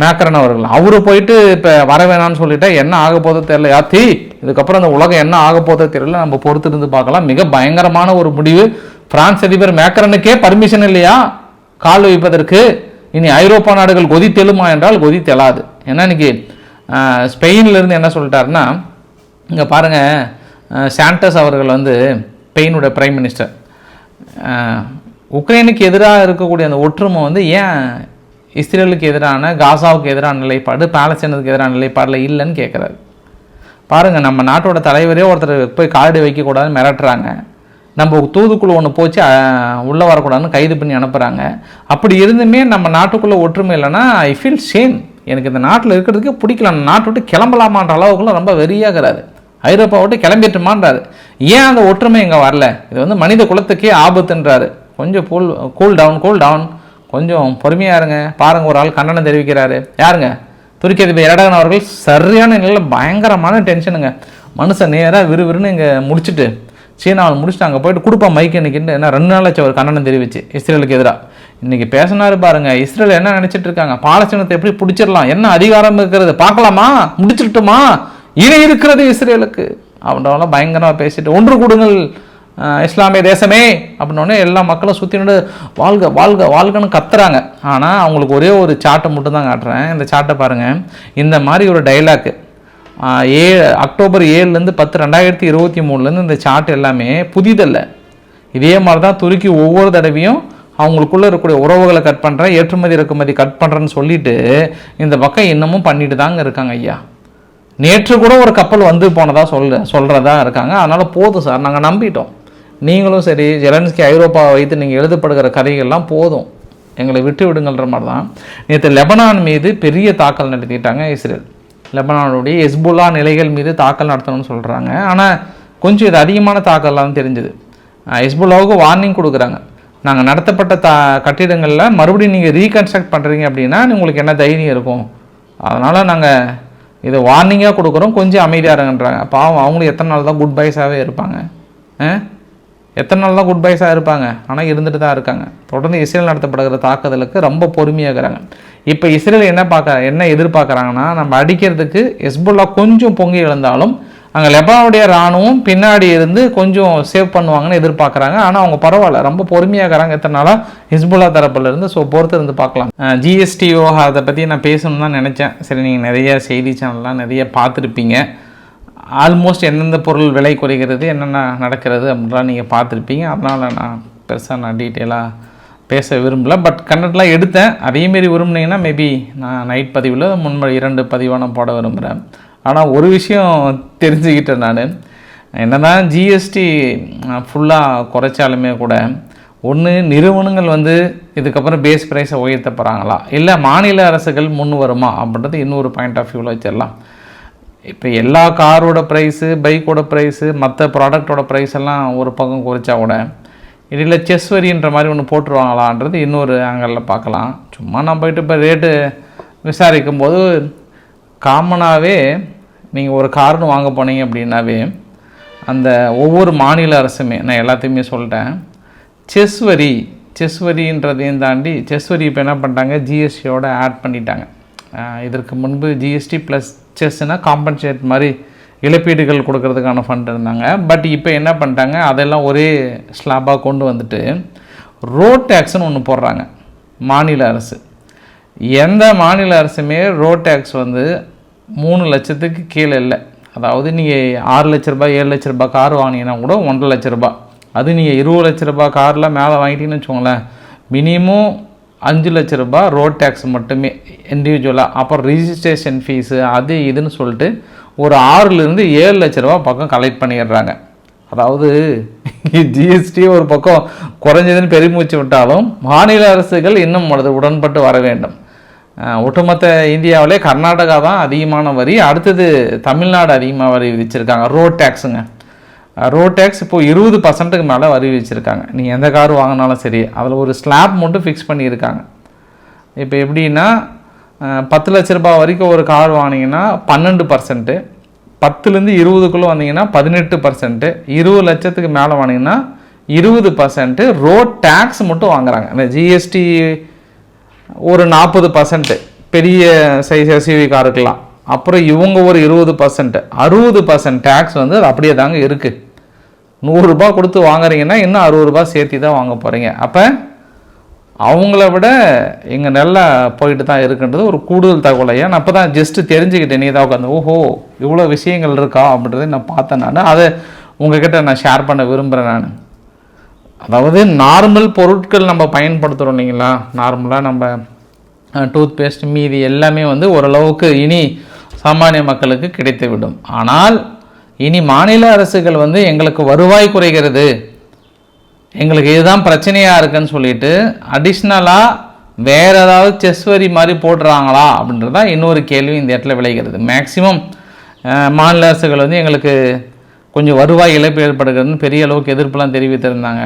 மேக்கரன் அவர்கள். அவர் போயிட்டு இப்போ வர வேணாம்னு சொல்லிட்டா என்ன ஆக போதோ தெரியல. யாத்தி இதுக்கப்புறம் அந்த உலகம் என்ன ஆக போதோ தெரியல. நம்ம பொறுத்து இருந்து பார்க்கலாம். மிக பயங்கரமான ஒரு முடிவு. பிரான்ஸ் அதிபர் மேக்கரனுக்கே பர்மிஷன் இல்லையா? கால் வைப்பதற்கு. இனி ஐரோப்பா நாடுகள் கொதி கொதித்தெழுமா என்றால் கொதி தெளாது. ஏன்னா இன்னைக்கு ஸ்பெயின்லேருந்து இருந்து என்ன சொல்லிட்டாருன்னா இங்கே பாருங்கள் சாண்டஸ் அவர்கள் வந்து ஸ்பெயினோட பிரைம் மினிஸ்டர். உக்ரைனுக்கு எதிராக இருக்கக்கூடிய அந்த ஒற்றுமை வந்து ஏன் இஸ்ரேலுக்கு எதிரான காசாவுக்கு எதிரான நிலைப்பாடு பாலஸ்தீனத்துக்கு எதிரான நிலைப்பாடில் இல்லைன்னு கேட்குறாரு பாருங்கள் நம்ம நாட்டோட தலைவரே ஒருத்தர் போய் கார்டு வைக்கக்கூடாதுன்னு மிரட்டுறாங்க. நம்ம தூதுக்குழு ஒன்று போச்சு உள்ளே வரக்கூடாதுன்னு கைது பண்ணி அனுப்புகிறாங்க அப்படி இருந்துமே நம்ம நாட்டுக்குள்ளே ஒற்றுமை இல்லைன்னா ஐ ஃபீல் ஷேம் எனக்கு இந்த நாட்டில் இருக்கிறதுக்கே பிடிக்கல. நாட்டை விட்டு கிளம்பலாமான்ற அளவுக்குள்ள ரொம்ப வெறியாகிறாரு. ஐரோப்பா விட்டு கிளம்பிட்டுமான்றாரு. ஏன் அந்த ஒற்றுமை இங்கே வரல? இது வந்து மனித குலத்துக்கே ஆபத்துன்றாரு. கொஞ்சம் cool cool down cool down கொஞ்சம் பொறுமையாக இருங்க. பாருங்கள் ஒரு ஆள் கண்டனம் தெரிவிக்கிறாரு. யாருங்க? துருக்கி அதிபர் எரடகன் அவர்கள் சரியான நிலையில் பயங்கரமான டென்ஷனுங்க. மனுஷன் நேராக விறுவிறுன்னு இங்கே முடிச்சுட்டு சீனாவில் முடிச்சுட்டு அங்கே போயிட்டு கொடுப்பா மைக் இன்னைக்குன்னு என்ன ரெண்டு நாள் ஆச்சு அவர் கண்டனம் தெரிவிச்சு இஸ்ரேலுக்கு எதிராக. இன்னைக்கு பேசினாரு பாருங்க இஸ்ரேல் என்ன நினச்சிட்டு இருக்காங்க? பாலஸ்தீனத்தை எப்படி பிடிச்சிடலாம்? என்ன அதிகாரம் இருக்கிறது? பார்க்கலாமா? முடிச்சிட்டுமா இணை இருக்கிறது இஸ்ரேலுக்கு. அப்படின்றவங்களாம் பயங்கரமாக பேசிட்டு ஒன்று கொடுங்கள் இஸ்லாமிய தேசமே அப்படின்னோடனே எல்லா மக்களும் சுற்றி நின்று வாழ்க வாழ்க வாழ்கன்னு கத்துறாங்க. ஆனால் அவங்களுக்கு ஒரே ஒரு சாட்டை மட்டும் தான் காட்டுறேன். இந்த சாட்டை பாருங்கள் இந்த மாதிரி ஒரு டைலாக்கு ஏ அக்டோபர் ஏழுலேருந்து பத்து ரெண்டாயிரத்தி இருபத்தி மூணுலேருந்து இந்த சார்ட் எல்லாமே புதிதல்ல. இதே மாதிரி தான் துருக்கி ஒவ்வொரு தடவையும் அவங்களுக்குள்ளே இருக்கக்கூடிய உறவுகளை கட் பண்ணுறேன் ஏற்றுமதி இறக்குமதி கட் பண்ணுறேன்னு சொல்லிட்டு இந்த பக்கம் இன்னமும் பண்ணிட்டு தாங்க இருக்காங்க ஐயா. நேற்று கூட ஒரு கப்பல் வந்து போனதாக சொல்ல சொல்கிறதா இருக்காங்க. அதனால் போதும் சார். நாங்கள் நம்பிட்டோம். நீங்களும் சரி ஜெலன்ஸ்கி ஐரோப்பாவை வைத்து நீங்கள் எழுதப்படுகிற கதைகள்லாம் போதும். எங்களை விட்டு விடுங்கன்ற மாதிரி தான் நேற்று லெபனான் மீது பெரிய தாக்கல் நடத்திட்டாங்க இஸ்ரேல். லெபனானுடைய எஸ்புல்லா நிலைகள் மீது தாக்கல் நடத்தணும்னு சொல்கிறாங்க ஆனால் கொஞ்சம் இது அதிகமான தாக்கல்லாம் தெரிஞ்சுது. ஹெஸ்புல்லாவுக்கு வார்னிங் கொடுக்குறாங்க. நாங்கள் நடத்தப்பட்ட தா கட்டிடங்களில் மறுபடியும் நீங்கள் ரீகன்ஸ்ட்ரக்ட் பண்ணுறீங்க அப்படின்னா உங்களுக்கு என்ன தைரியம் இருக்கும்? அதனால் நாங்கள் இதை வார்னிங்காக கொடுக்குறோம். கொஞ்சம் அமைதியாக இருங்கன்றாங்க. பாவம் அவங்களும் எத்தனை நாள் தான் குட் பைஸாகவே இருப்பாங்க. ஆ? எத்தனை நாள் தான் குட் பைஸாக இருப்பாங்க? ஆனால் இருந்துட்டு தான் இருக்காங்க. தொடர்ந்து இஸ்ரேல் நடத்தப்படுகிற தாக்குதலுக்கு ரொம்ப பொறுமையாகிறாங்க. இப்போ இஸ்ரேல் என்ன பார்க்க என்ன எதிர்பார்க்குறாங்கன்னா நம்ம அடிக்கிறதுக்கு ஹெஸ்புல்லா கொஞ்சம் பொங்கி எழுந்தாலும் அங்கே லெபனானுடைய ராணுவம் பின்னாடி இருந்து கொஞ்சம் சேவ் பண்ணுவாங்கன்னு எதிர்பார்க்குறாங்க. ஆனால் அவங்க பரவாயில்ல. ரொம்ப பொறுமையாகிறாங்க. எத்தனை நாளாக ஹிஸ்புல்லா தரப்புலேருந்து ஸோ பொறுத்து இருந்து பார்க்கலாம் ஜிஎஸ்டி விவகாரத்தை பற்றி நான் பேசணும்னு தான் நினச்சேன். சரி நீங்கள் நிறைய செய்தி சேனல்லாம் நிறைய பார்த்துருப்பீங்க. ஆல்மோஸ்ட் எந்தெந்த பொருள் விலை குறைகிறது என்னென்ன நடக்கிறது அப்படின்லாம் நீங்கள் பார்த்துருப்பீங்க. அதனால் நான் பெருசாக நான் டீட்டெயிலாக பேச விரும்பலை. பட் கண்டென்ட்லாம் எடுத்தேன். அதேமாரி விரும்புனீங்கன்னா மேபி நான் நைட் பதிவில் முன்மொழி இரண்டு பதிவான போட விரும்புகிறேன் ஆனால் ஒரு விஷயம் தெரிஞ்சுக்கிட்டேன் நான். என்னதான் ஜிஎஸ்டி ஃபுல்லாக குறைச்சாலுமே கூட ஒன்று நிறுவனங்கள் வந்து இதுக்கப்புறம் பேஸ் ப்ரைஸை உயர்த்த போகிறாங்களா இல்லை மாநில அரசுகள் முன் வருமா அப்படின்றது இன்னொரு பாயிண்ட் ஆஃப் வியூவில் வச்சிடலாம். இப்போ எல்லா காரோட ப்ரைஸு பைக்கோட ப்ரைஸு மற்ற ப்ராடக்டோட ப்ரைஸ் எல்லாம் ஒரு பக்கம் குறைச்சா கூட இதில் செஸ் வரின்ற மாதிரி ஒன்று போட்டுருவாங்களான்றது இன்னொரு ஆங்கிளில் பார்க்கலாம். சும்மா நான் போயிட்டு இப்போ ரேட்டு விசாரிக்கும் போது காமனாகவே நீங்கள் ஒரு கார்னு வாங்க போனீங்க அப்படின்னாவே அந்த ஒவ்வொரு மாநில அரசுமே நான் எல்லாத்தையுமே சொல்லிட்டேன் செஸ் வரி செஸ் வரின்றதையும் தாண்டி செஸ் வரி இப்போ என்ன பண்ணிட்டாங்க ஜிஎஸ்டியோட ஆட் பண்ணிட்டாங்க. இதற்கு முன்பு ஜிஎஸ்டி ப்ளஸ் செஸ்னால் காம்பன்சேட் மாதிரி இழப்பீடுகள் கொடுக்கறதுக்கான ஃபண்ட் இருந்தாங்க. பட் இப்போ என்ன பண்ணிட்டாங்க? அதெல்லாம் ஒரே ஸ்லாபாக கொண்டு வந்துட்டு ரோட் டேக்ஸ்னு ஒன்று போடுறாங்க. மாநில அரசு. எந்த மாநில அரசுமே ரோட் டேக்ஸ் வந்து மூணு லட்சத்துக்கு கீழே இல்லை. அதாவது நீங்கள் ஆறு லட்ச ரூபாய் ஏழு லட்ச ரூபாய் கார் வாங்கினீங்கன்னா கூட ஒன்றரை லட்ச ரூபாய். அது நீங்கள் இருபது லட்ச ரூபாய் காரில் மேலே வாங்கிட்டீங்கன்னு வச்சுக்கோங்களேன். மினிமம் அஞ்சு லட்ச ரூபாய் ரோட் டேக்ஸ் மட்டுமே இண்டிவிஜுவலாக அப்புறம் ரிஜிஸ்ட்ரேஷன் ஃபீஸு அது இதுன்னு சொல்லிட்டு ஒரு ஆறுலேருந்து ஏழு லட்ச ரூபா பக்கம் கலெக்ட் பண்ணிடுறாங்க. அதாவது ஜிஎஸ்டி ஒரு பக்கம் குறைஞ்சதுன்னு பெருமூச்சு விட்டாலும் மாநில அரசுகள் இன்னும் அது உடன்பட்டு வர வேண்டும். ஒட்டுமொத்த இந்தியாவிலே கர்நாடகா தான் அதிகமான வரி அடுத்தது தமிழ்நாடு அதிகமாக வரி விதிச்சிருக்காங்க ரோட் டேக்ஸுங்க ரோட் டேக்ஸ் இப்போ இருபது பர்சன்ட்டுக்கு மேலே வரி வச்சுருக்காங்க நீங்கள் எந்த கார் வாங்கினாலும் சரி அதில் ஒரு ஸ்லாப் மட்டும் ஃபிக்ஸ் பண்ணியிருக்காங்க. இப்போ எப்படின்னா பத்து லட்ச ரூபாய் வரைக்கும் ஒரு கார் வாங்கினீங்கன்னா பன்னெண்டு பர்சன்ட்டு பத்துலேருந்து இருபதுக்குள்ளே வந்தீங்கன்னா பதினெட்டு பர்சன்ட்டு இருபது லட்சத்துக்கு மேலே வாங்கினீங்கன்னா இருபது பர்சன்ட்டு ரோட் டேக்ஸ் மட்டும் வாங்குறாங்க. இந்த ஜிஎஸ்டி ஒரு நாற்பது பர்சன்ட்டு பெரிய சைஸ் எஸ்யூவி காருக்கெல்லாம் அப்புறம் இவங்க ஒரு இருபது பர்சன்ட் அறுபது பர்சன்ட் டேக்ஸ் வந்து அது அப்படியே தாங்க இருக்குது நூறுரூபா கொடுத்து வாங்குறீங்கன்னா இன்னும் அறுபது ரூபாய் சேர்த்து தான் வாங்க போகிறீங்க அப்போ அவங்கள விட இங்கே நல்லா போயிட்டு தான் இருக்குன்றது ஒரு கூடுதல் தகவலை. ஏன்னா அப்போ தான் ஜஸ்ட்டு தெரிஞ்சுக்கிட்டேன். நீ தான் உட்காந்து ஓஹோ இவ்வளோ விஷயங்கள் இருக்கா? அப்படின்றத நான் பார்த்தேன் நான். அதை உங்ககிட்ட நான் ஷேர் பண்ண விரும்புகிறேன் நான். அதாவது நார்மல் பொருட்கள் நம்ம பயன்படுத்துகிறோம் இல்லைங்களா? நார்மலாக நம்ம டூத் பேஸ்ட் மீதி எல்லாமே வந்து ஓரளவுக்கு இனி சாமானிய மக்களுக்கு கிடைத்து விடும் ஆனால் இனி மாநில அரசுகள் வந்து எங்களுக்கு வருவாய் குறைகிறது. எங்களுக்கு இதுதான் பிரச்சனையாக இருக்குன்னு சொல்லிட்டு அடிஷ்னலாக வேறு ஏதாவது செஸ் வரி மாதிரி போடுறாங்களா அப்படின்றதா இன்னொரு கேள்வி இந்த இடத்துல விளைகிறது. மேக்சிமம் மாநில அரசுகள் வந்து எங்களுக்கு கொஞ்சம் வருவாய் இழப்பு ஏற்படுகிறதுன்னு பெரிய அளவுக்கு எதிர்ப்புலாம் தெரிவித்திருந்தாங்க.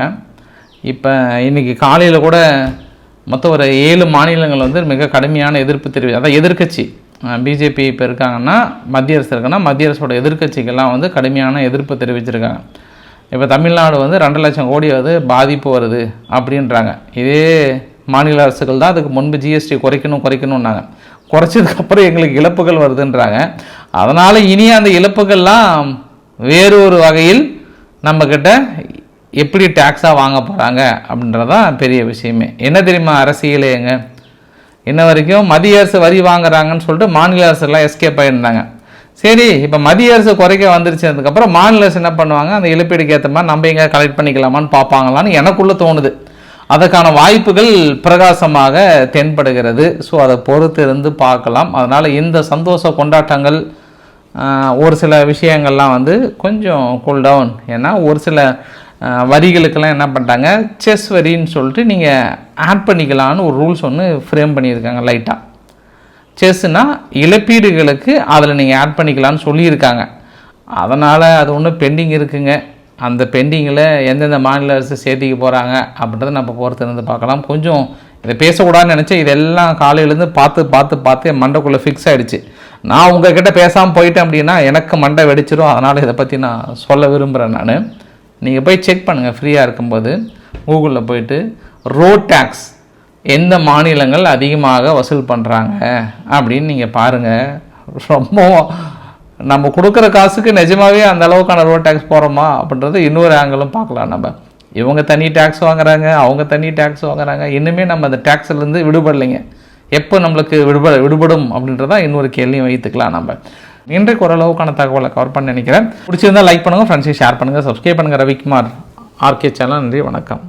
இப்போ இன்றைக்கி காலையில் கூட மொத்தம் ஒரு ஏழு மாநிலங்கள் வந்து மிக கடுமையான எதிர்ப்பு தெரிவி அதான் எதிர்க்கட்சி. பிஜேபி இப்போ இருக்காங்கன்னா மத்திய அரசு இருக்குன்னா மத்திய அரசோட எதிர்கட்சிகள்லாம் வந்து கடுமையான எதிர்ப்பு தெரிவிச்சிருக்காங்க. இப்போ தமிழ்நாடு வந்து ரெண்டு லட்சம் கோடி வந்து பாதிப்பு வருது அப்படின்றாங்க. இதே மாநில அரசுகள் தான் அதுக்கு முன்பு ஜிஎஸ்டி குறைக்கணும் குறைக்கணும்னாங்க. குறைச்சதுக்கப்புறம் எங்களுக்கு இழப்புகள் வருதுன்றாங்க. அதனால் இனி அந்த இழப்புகள்லாம் வேறு ஒரு வகையில் நம்மக்கிட்ட எப்படி டேக்ஸாக வாங்க போகிறாங்க அப்படின்றதான் பெரிய விஷயமே. என்ன தெரியுமா அரசியலேங்க இன்ன வரைக்கும் மத்திய அரசு வரி வாங்குறாங்கன்னு சொல்லிட்டு மாநில அரசுலாம் எஸ்கேப் ஆகியிருந்தாங்க சரி இப்போ மத்திய அரசு குறைக்க வந்துருச்சுனதுக்கப்புறம் மாநில அரசு என்ன பண்ணுவாங்க? அந்த இழப்பீடுக்கு ஏற்ற மாதிரி நம்ம எங்கே கலெக்ட் பண்ணிக்கலாமான்னு பார்ப்பாங்களான்னு எனக்குள்ளே தோணுது. அதற்கான வாய்ப்புகள் பிரகாசமாக தென்படுகிறது. ஸோ அதை பொறுத்து இருந்து பார்க்கலாம். அதனால் இந்த சந்தோஷ கொண்டாட்டங்கள் ஒரு சில விஷயங்கள்லாம் வந்து கொஞ்சம் கூல் டவுன் ஏன்னா ஒரு சில வரிகளுக்கெல்லாம் என்ன பண்ணிட்டாங்க? செஸ் வரின்னு சொல்லிட்டு நீங்கள் ஆட் பண்ணிக்கலான்னு ஒரு ரூல்ஸ் ஒன்று ஃப்ரேம் பண்ணியிருக்காங்க லைட்டாக செஸ்னா இழப்பீடுகளுக்கு அதில் நீங்கள் ஆட் பண்ணிக்கலான்னு சொல்லியிருக்காங்க. அதனால் அது ஒன்றும் பெண்டிங் இருக்குங்க. அந்த பெண்டிங்கில் எந்தெந்த மாநில அரசு சேர்த்திக்க போகிறாங்க அப்படின்றத நம்ம போகிறது இருந்து பார்க்கலாம். கொஞ்சம் இதை பேசக்கூடாதுன்னு நினச்சேன். இதெல்லாம் காலையிலேருந்து பார்த்து பார்த்து பார்த்து என் மண்டைக்குள்ளே ஃபிக்ஸ் ஆகிடுச்சு நான் உங்ககிட்ட பேசாமல் போயிட்டேன் அப்படின்னா எனக்கு மண்டை வெடிச்சிடும் அதனால் இதை பற்றி நான் சொல்ல விரும்புகிறேன் நான். நீங்கள் போய் செக் பண்ணுங்கள் ஃப்ரீயாக இருக்கும்போது. கூகுளில் போயிட்டு ரோட் டேக்ஸ் எந்த மாநிலங்கள் அதிகமாக வசூல் பண்ணுறாங்க அப்படின்னு நீங்கள் பாருங்கள் ரொம்ப நம்ம கொடுக்குற காசுக்கு நிஜமாகவே அந்த அளவுக்கான ரோட் டேக்ஸ் போகிறோமா அப்படின்றது இன்னொரு ஆங்கிளும் பார்க்கலாம் நம்ம. இவங்க தனி டேக்ஸ் வாங்குறாங்க அவங்க தனி டேக்ஸ் வாங்குறாங்க. இன்னுமே நம்ம அந்த டேக்ஸ்லேருந்து விடுபடலைங்க. எப்போ நம்மளுக்கு விடுபட விடுபடும் அப்படின்றதான் இன்னொரு கேள்வியும் வைத்துக்கலாம் நம்ம. இன்றைக்கு ஓரளவுக்கான தகவலை கவர் பண்ண நினைக்கிறேன். பிடிச்சிருந்தா லைக் பண்ணுங்கள் ஃப்ரெண்ட்ஸையும் ஷேர் பண்ணுங்கள் சப்ஸ்கிரைப் பண்ணுங்கள் ரவிக்குமார் ஆர்கே சேனல் நன்றி வணக்கம்.